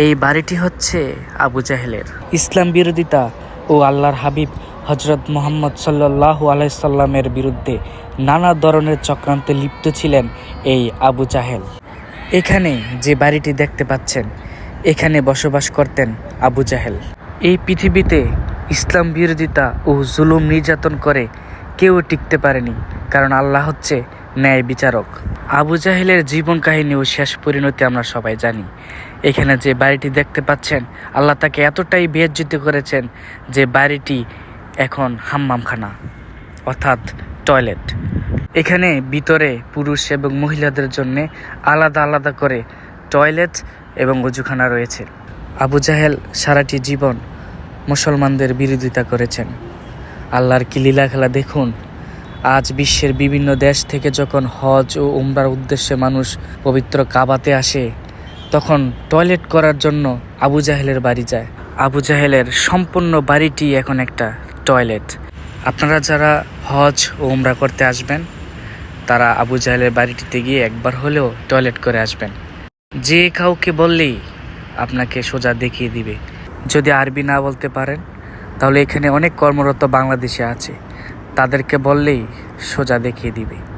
এই বাড়িটি হচ্ছে আবু জাহেলের। ইসলাম বিরোধিতা ও আল্লাহর হাবিব হজরত মোহাম্মদ সাল্লাহু আলাইসাল্লামের বিরুদ্ধে নানা ধরনের চক্রান্তে লিপ্ত ছিলেন এই আবু জাহেল। এখানে যে বাড়িটি দেখতে পাচ্ছেন, এখানে বসবাস করতেন আবু জাহেল। এই পৃথিবীতে ইসলাম বিরোধিতা ও জুলুম নির্যাতন করে কেউ টিকতে পারেনি, কারণ আল্লাহ হচ্ছে ন্যায় বিচারক। আবু জাহেলের জীবন কাহিনী ও শেষ পরিণতি আমরা সবাই জানি। এখানে যে বাড়িটি দেখতে পাচ্ছেন, আল্লাহ তাকে এতটাই বেজ্জিত করেছেন যে বাড়িটি এখন হাম্মামখানা, অর্থাৎ টয়লেট। এখানে ভিতরে পুরুষ এবং মহিলাদের জন্য আলাদা আলাদা করে টয়লেট এবং অজুখানা রয়েছে। আবু জাহেল সারাটি জীবন মুসলমানদের বিরোধিতা করেছেন। আল্লাহর কি লীলা খেলা দেখুন? আজ বিশ্বের বিভিন্ন দেশ থেকে যখন হজ ও উমরার উদ্দেশ্যে মানুষ পবিত্র কাবাতে আসে, তখন টয়লেট করার জন্য আবু জাহেলের বাড়ি যায়। আবু জাহেলের সম্পূর্ণ বাড়িটি এখন একটা টয়লেট। আপনারা যারা হজ ও উমরা করতে আসবেন, তারা আবু জাহেলের বাড়িটিতে গিয়ে একবার হলেও টয়লেট করে আসবেন। যে কাউকে বললেই আপনাকে সোজা দেখিয়ে দিবে। যদি আরবি না বলতে পারেন, তাহলে এখানে অনেক কর্মরত বাংলাদেশে আছে। তাদেরকে বললেই সোজা দেখিয়ে দিবে।